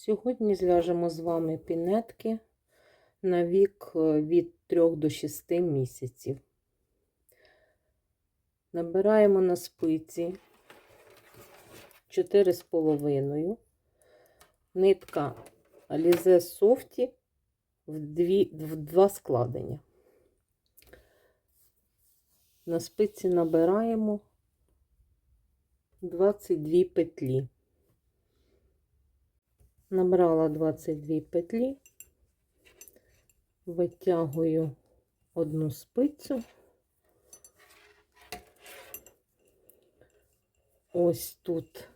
Сьогодні зв'яжемо з вами пінетки на вік е, від 3 до 6 місяців. Набираємо на спиці 4,5 нитка Alize Softy в, дві, в два складення. На спиці набираємо 22 петлі. Набрала 22 петлі, витягую одну спицю. Ось тут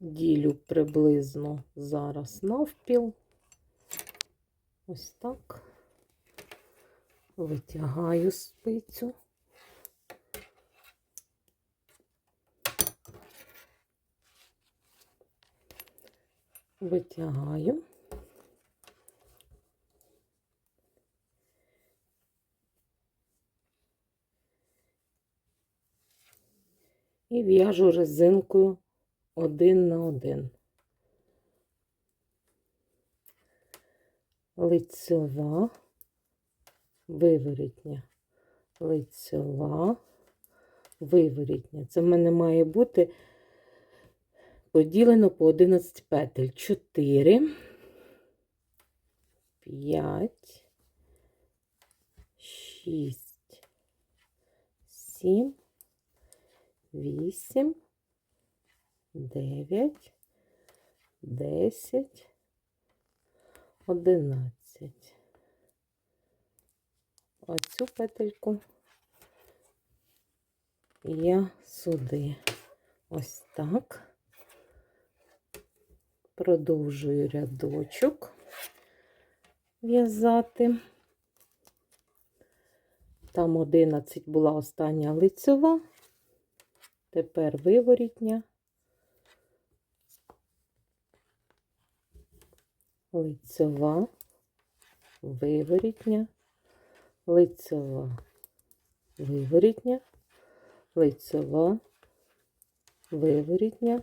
ділю приблизно зараз навпіл. Ось так. Витягаю спицю. Витягаю. І в'яжу резинкою один на один. Лицьова, виворітня, лицьова, виворітня. Це в мене має бути поділено по 11 петель. 4, 5, 6, 7, 8, 9, 10, 11. Оцю петельку я сюди. Ось так. Продовжую рядочок в'язати. Там 11 була остання лицева, тепер виворітня, лицева, виворітня, лицева, виворітня, лицева, виворітня.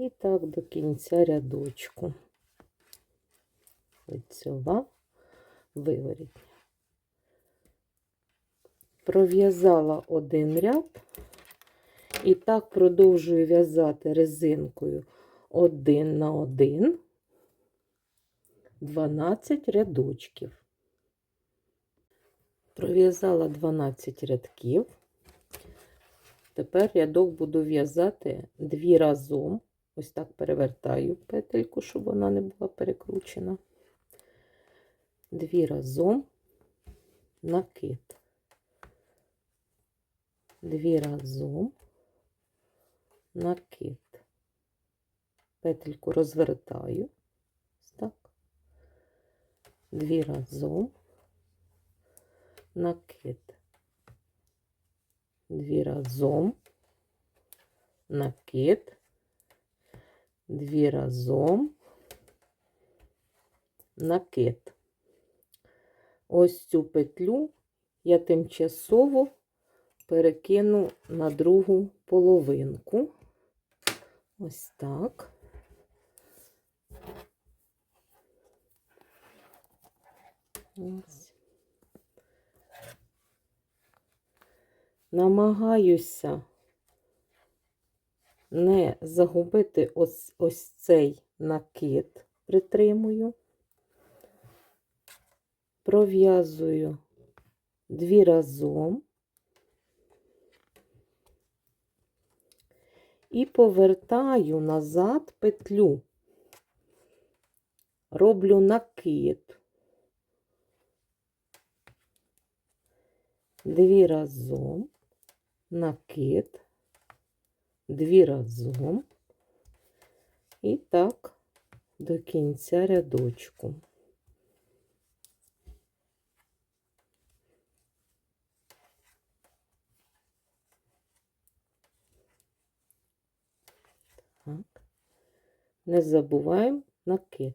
І так до кінця рядочку. Лицьова, виворітня. Пров'язала один ряд, і так продовжую в'язати резинкою один на один 12 рядочків. Пров'язала 12 рядків. Тепер рядок буду в'язати дві разом. Ось так перевертаю петельку, щоб вона не була перекручена. Дві разом накид. Дві разом накид. Петельку розвертаю. Ось так. Дві разом накид. Дві разом накид дві разом накид. Ось цю петлю я тимчасово перекину на другу половинку. Ось так. Ось. Намагаюся не загубити ось, ось цей накид, притримую, пров'язую дві разом. І повертаю назад петлю, роблю накид. Дві разом, накид дві разом і так до кінця рядочку. Так. Не забуваємо накид.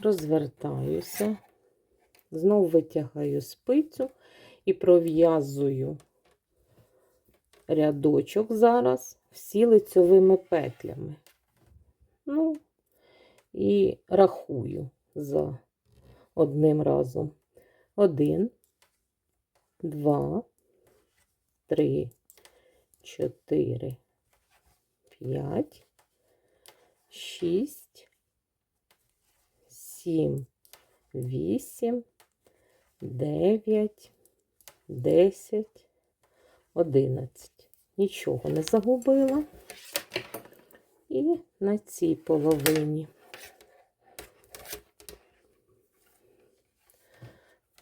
Розвертаюся, знову витягаю спицю і пров'язую рядочок зараз всі лицьовими петлями. Ну, і рахую за одним разом. Один, два, три, чотири, п'ять, шість, сім, вісім, дев'ять, десять, одинадцять. Нічого не загубила. І на цій половині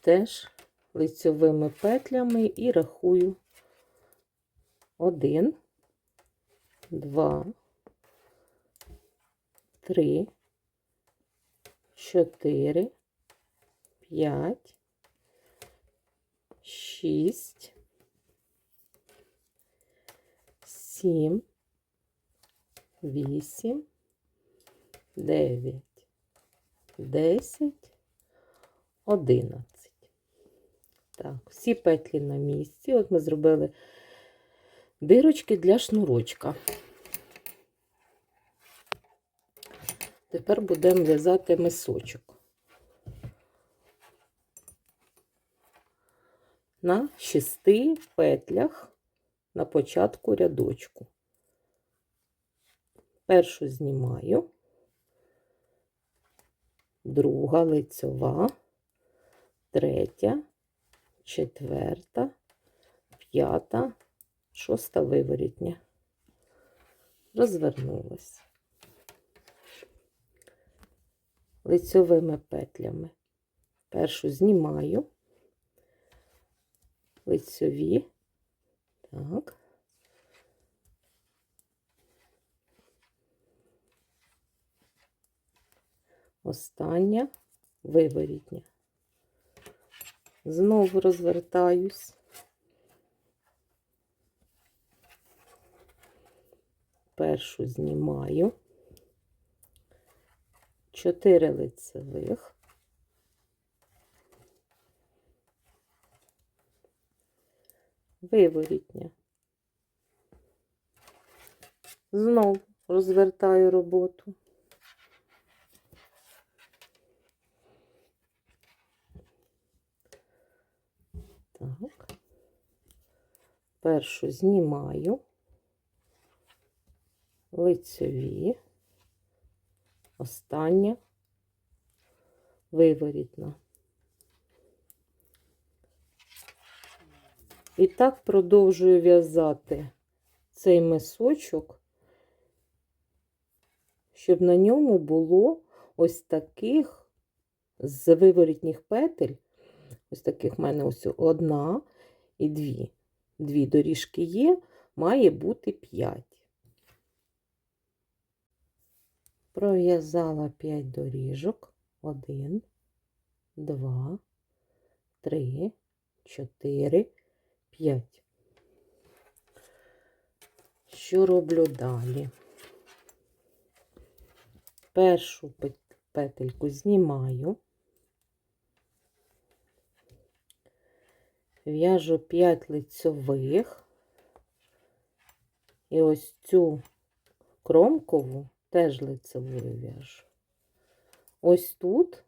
теж лицьовими петлями і рахую один, два, три, чотири, п'ять, шість, сім, вісім, дев'ять, десять, одинадцять. Так, всі петлі на місці. От ми зробили дирочки для шнурочка. Тепер будемо в'язати мисочок. На шести петлях на початку рядочку. Першу знімаю, друга лицьова, третя, четверта, п'ята, шоста виворітня. Розвернулась. Лицьовими петлями. Першу знімаю, лицьові, так. Остання виворітня. Знову розвертаюсь. Першу знімаю. Чотири лицевих. Виворітня. Знову розвертаю роботу. Так. Першу знімаю, лицеві, остання, виворітна. І так продовжую в'язати цей мисочок, щоб на ньому було ось таких з виворітніх петель Ось таких в мене ось одна і дві. Дві доріжки є, має бути п'ять. Пров'язала п'ять доріжок. Один, два, три, чотири, п'ять. Що роблю далі? Першу петельку знімаю. в'яжу 5 лицьових і ось цю кромкову теж лицевою в'яжу. Ось тут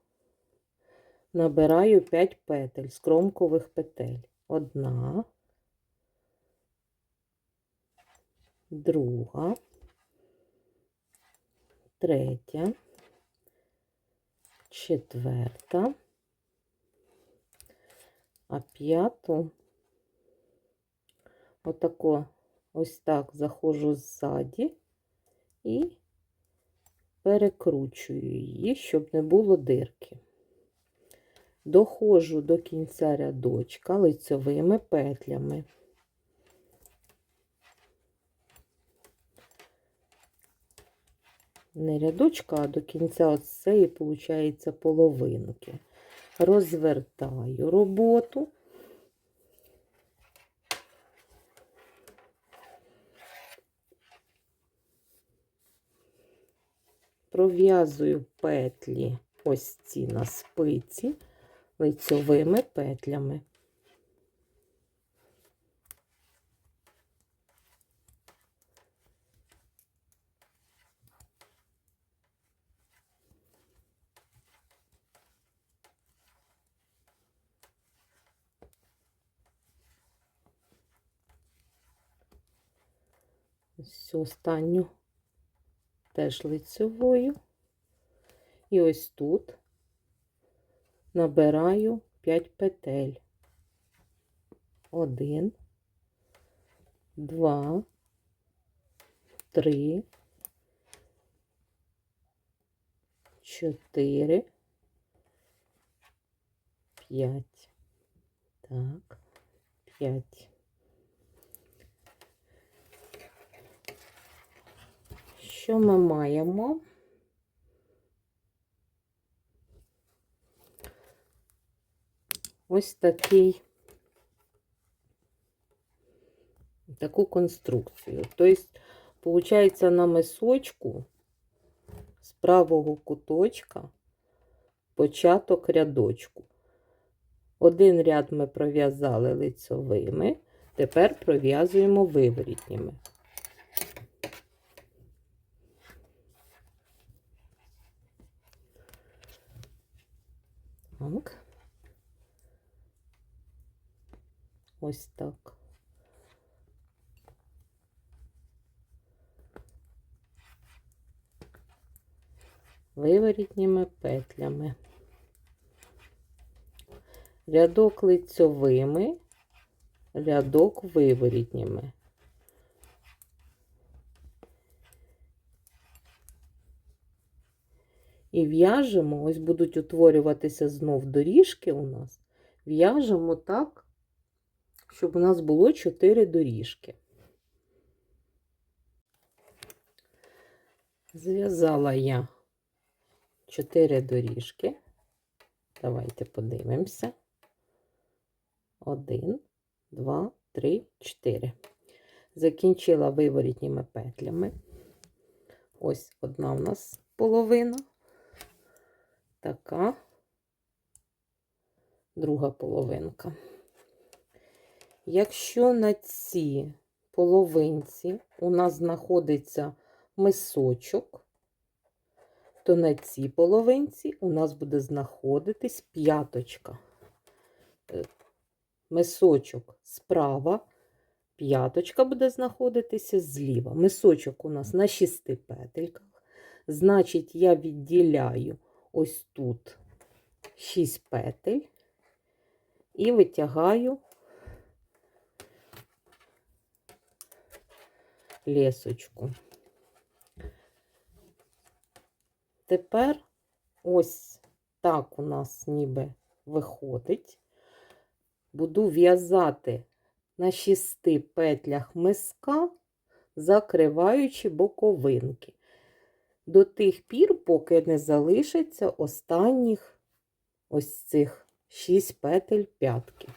набираю 5 петель з кромкових петель. Одна, друга, третя, четверта а п'яту отако ось так заходжу ззаді і перекручую її, щоб не було дирки. Доходжу до кінця рядочка лицьовими петлями. Не рядочка, а до кінця ось цієї, виходить, половинки розвертаю роботу. Пров'язую петлі ось ці на спиці лицьовими петлями. ось цю останню теж лицевою. І ось тут набираю 5 петель. Один, два, три, чотири, п'ять. Так, п'ять. Що ми маємо? Ось такий, таку конструкцію. Тобто, виходить, на мисочку з правого куточка початок рядочку. Один ряд ми пров'язали лицьовими, тепер пров'язуємо виворітніми. Так. Ось так. Виворітніми петлями. Рядок лицьовими, рядок виворітніми. І в'яжемо, ось будуть утворюватися знов доріжки у нас. В'яжемо так, щоб у нас було 4 доріжки. Зв'язала я 4 доріжки. Давайте подивимося. 1, 2, 3, 4. Закінчила виворітніми петлями. Ось одна у нас половина. Така, друга половинка. Якщо на цій половинці у нас знаходиться мисочок, то на цій половинці у нас буде знаходитись п'яточка. Е, Мисочок справа, п'яточка буде знаходитися зліва. Мисочок у нас на шести петельках. Значить, я відділяю ось тут 6 петель і витягаю лесочку. Тепер ось так у нас ніби виходить. Буду в'язати на шести петлях миска, закриваючи боковинки. До тих пір, поки не залишиться останніх ось цих 6 петель п'ятки.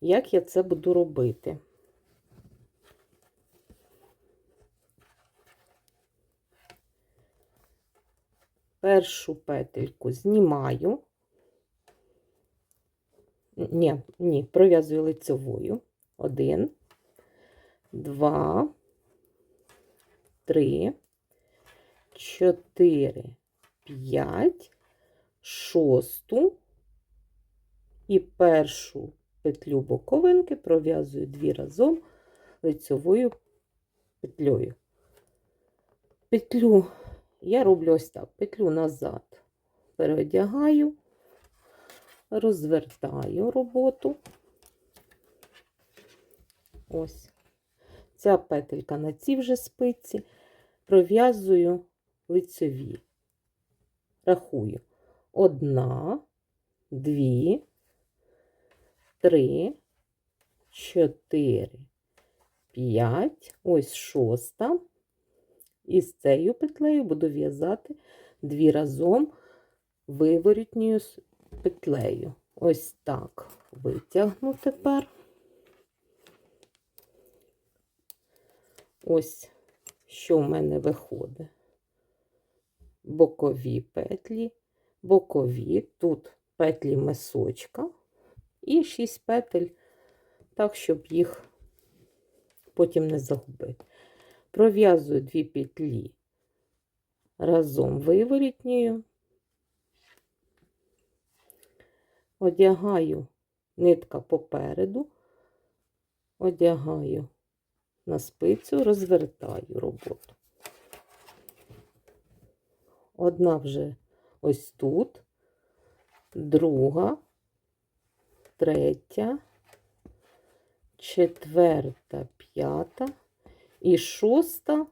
Як я це буду робити? Першу петельку знімаю. Ні, ні, пров'язую лицевою. Один, два, три, чотири, п'ять, шосту і першу петлю боковинки пров'язую дві разом лицевою петлею. Петлю я роблю ось так: петлю назад переодягаю, розвертаю роботу. Ось. Ця петелька на цій вже спиці, пров'язую лицеві. Рахую. Одна, дві, три, чотири, п'ять, ось шоста. І з цією петлею буду в'язати дві разом виворітньою петлею. Ось так витягну тепер. Ось що в мене виходить. Бокові петлі, бокові, тут петлі мисочка і 6 петель, так, щоб їх потім не загубити. Пров'язую дві петлі разом виворітньою, одягаю нитка попереду, одягаю на спицю, розвертаю роботу. Одна вже ось тут, друга, третя, четверта, п'ята і шоста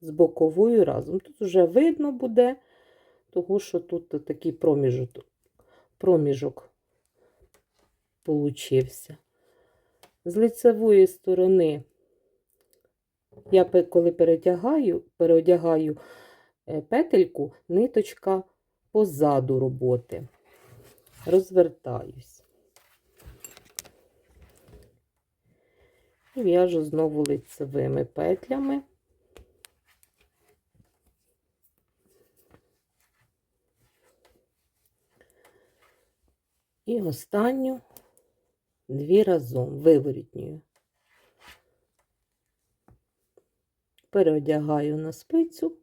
з боковою разом. Тут вже видно буде, тому що тут такий проміжок, проміжок получився. З лицевої сторони я коли перетягаю, переодягаю е, петельку, ниточка позаду роботи. Розвертаюсь. І в'яжу знову лицевими петлями. І останню дві разом виворітньою. Переодягаю на спицю,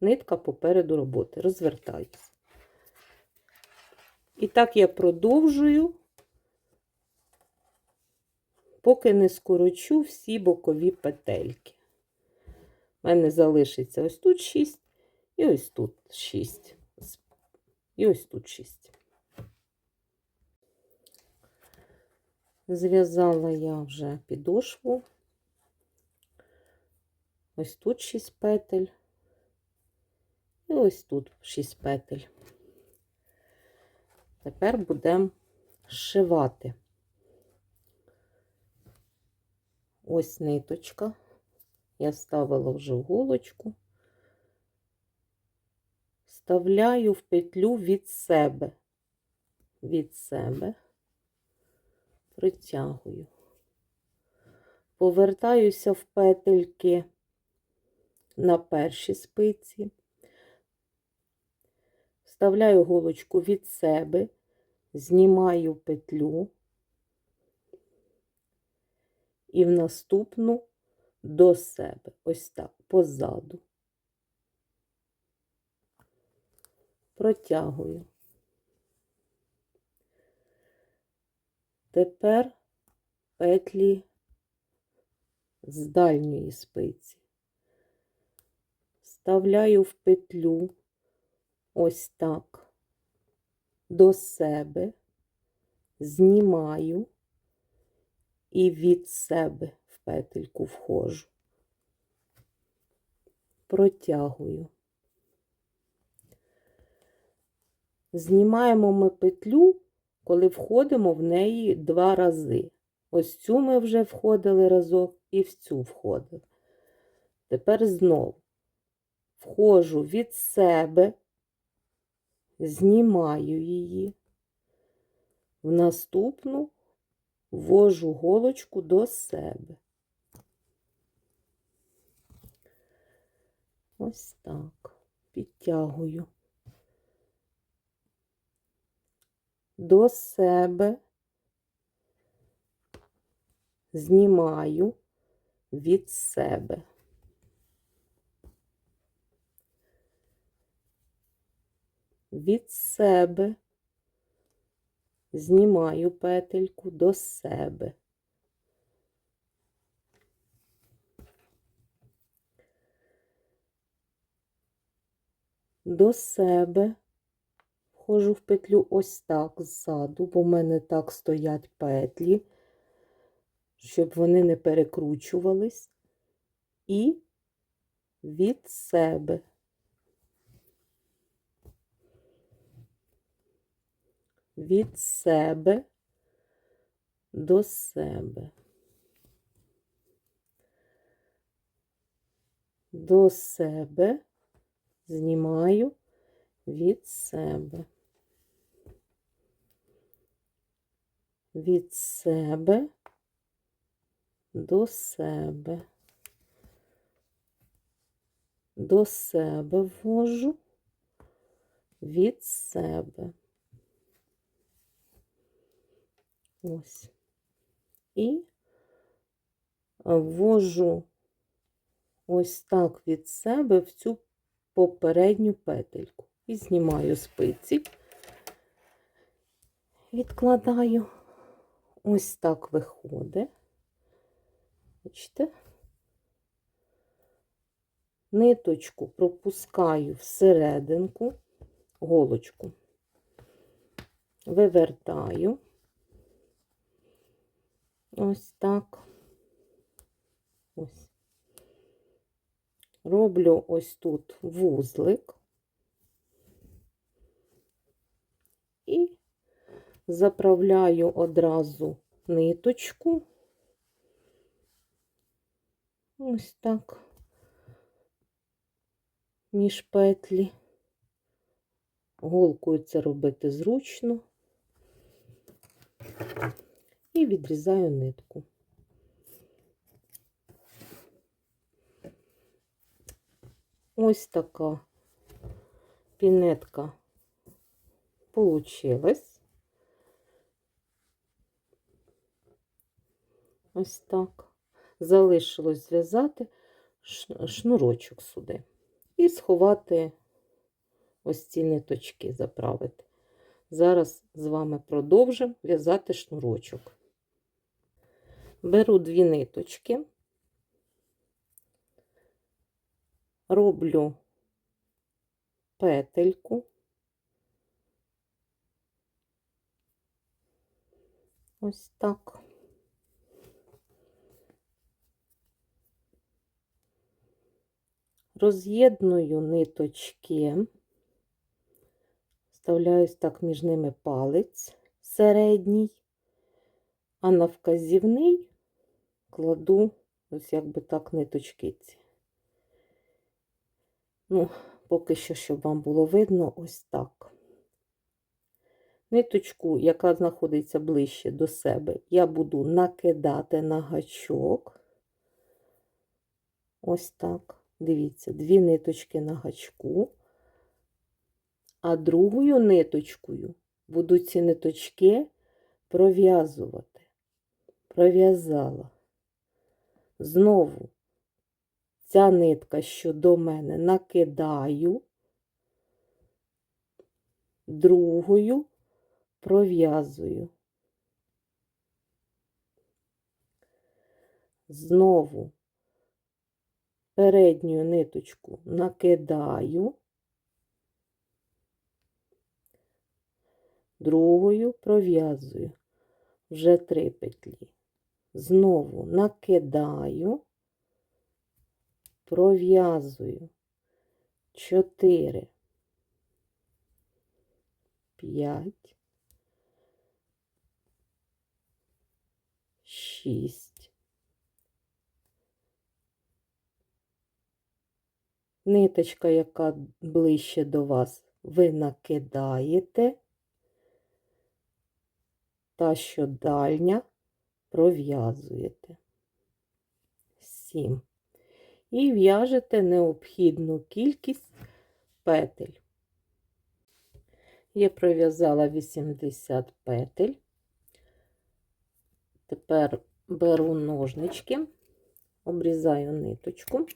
нитка попереду роботи, розвертаюсь. І так я продовжую, поки не скорочу всі бокові петельки. У мене залишиться ось тут 6 і ось тут 6. І ось тут 6. Зв'язала я вже підошву. Ось тут 6 петель. І ось тут 6 петель. Тепер будемо зшивати. Ось ниточка. Я ставила вже голочку. Вставляю в петлю від себе. Від себе притягую. Повертаюся в петельки на перші спиці, вставляю голочку від себе, знімаю петлю і в наступну до себе, ось так, позаду. Протягую. Тепер петлі з дальньої спиці. Вставляю в петлю ось так до себе, знімаю і від себе в петельку входжу, протягую. Знімаємо ми петлю коли входимо в неї два рази. Ось цю ми вже входили разок і в цю входили. Тепер знову входжу від себе, знімаю її, в наступну ввожу голочку до себе. Ось так, підтягую. до себе, знімаю від себе. Від себе знімаю петельку до себе. До себе входжу в петлю ось так ззаду, бо в мене так стоять петлі, щоб вони не перекручувались, і від себе. Від себе до себе. До себе знімаю від себе. від себе до себе. До себе ввожу від себе. Ось. І ввожу ось так від себе в цю попередню петельку. І знімаю спиці, відкладаю. Ось так виходить. Бачите? Ниточку пропускаю всерединку, голочку, вивертаю. Ось так. Ось. Роблю ось тут вузлик і заправляю одразу ниточку. Ось так між петлі. Голкою це робити зручно. І відрізаю нитку. Ось така пінетка получилась. Ось так. Залишилось зв'язати шнурочок сюди і сховати ось ці ниточки, заправити. Зараз з вами продовжимо в'язати шнурочок. Беру дві ниточки, роблю петельку. Ось так. Роз'єдную ниточки, вставляюсь так між ними палець середній, а на вказівний кладу ось якби так ниточки ці. Ну, поки що, щоб вам було видно, ось так. Ниточку, яка знаходиться ближче до себе, я буду накидати на гачок. Ось так. Дивіться, дві ниточки на гачку, а другою ниточкою буду ці ниточки пров'язувати. Пров'язала. Знову ця нитка, що до мене, накидаю, другою пров'язую. Знову передню ниточку накидаю, другою пров'язую вже три петлі. Знову накидаю, пров'язую чотири, п'ять, шість. Ниточка, яка ближче до вас, ви накидаєте, та, що дальня, пров'язуєте. Сім. І в'яжете необхідну кількість петель. Я пров'язала 80 петель. Тепер беру ножнички, обрізаю ниточку.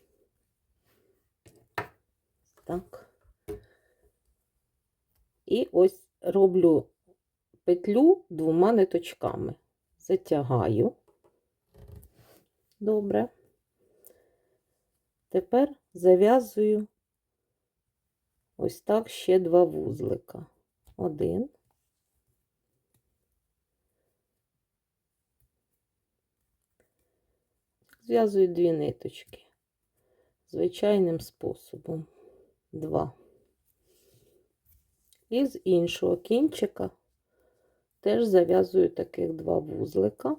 Так. І ось роблю петлю двома ниточками. Затягаю. Добре. Тепер зав'язую ось так ще два вузлика. Один. Зв'язую дві ниточки звичайним способом. Два. І з іншого кінчика теж зав'язую таких два вузлика.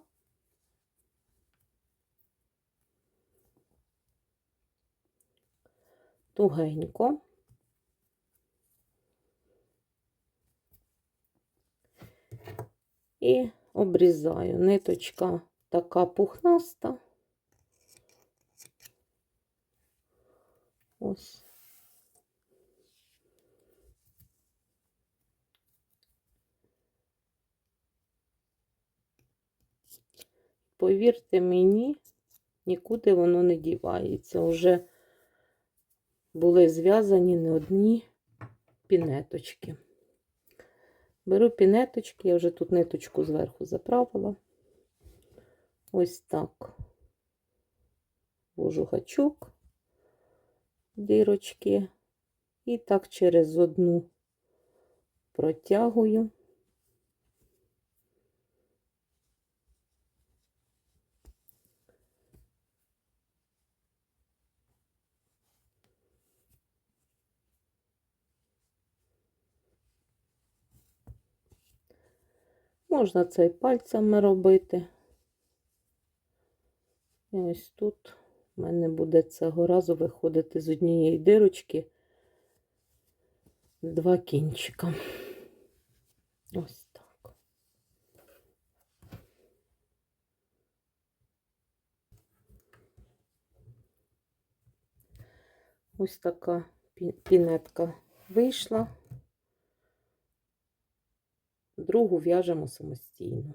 Тугенько. І обрізаю ниточка така пухнаста. Ось. Повірте мені, нікуди воно не дівається. Уже були зв'язані не одні пінеточки. Беру пінеточки, я вже тут ниточку зверху заправила. Ось так ввожу гачок, дірочки, і так через одну протягую. Можна це і пальцями робити. І ось тут в мене буде цього разу виходити з однієї дирочки два кінчика. Ось так. Ось така пінетка вийшла. Другу в'яжемо самостійно.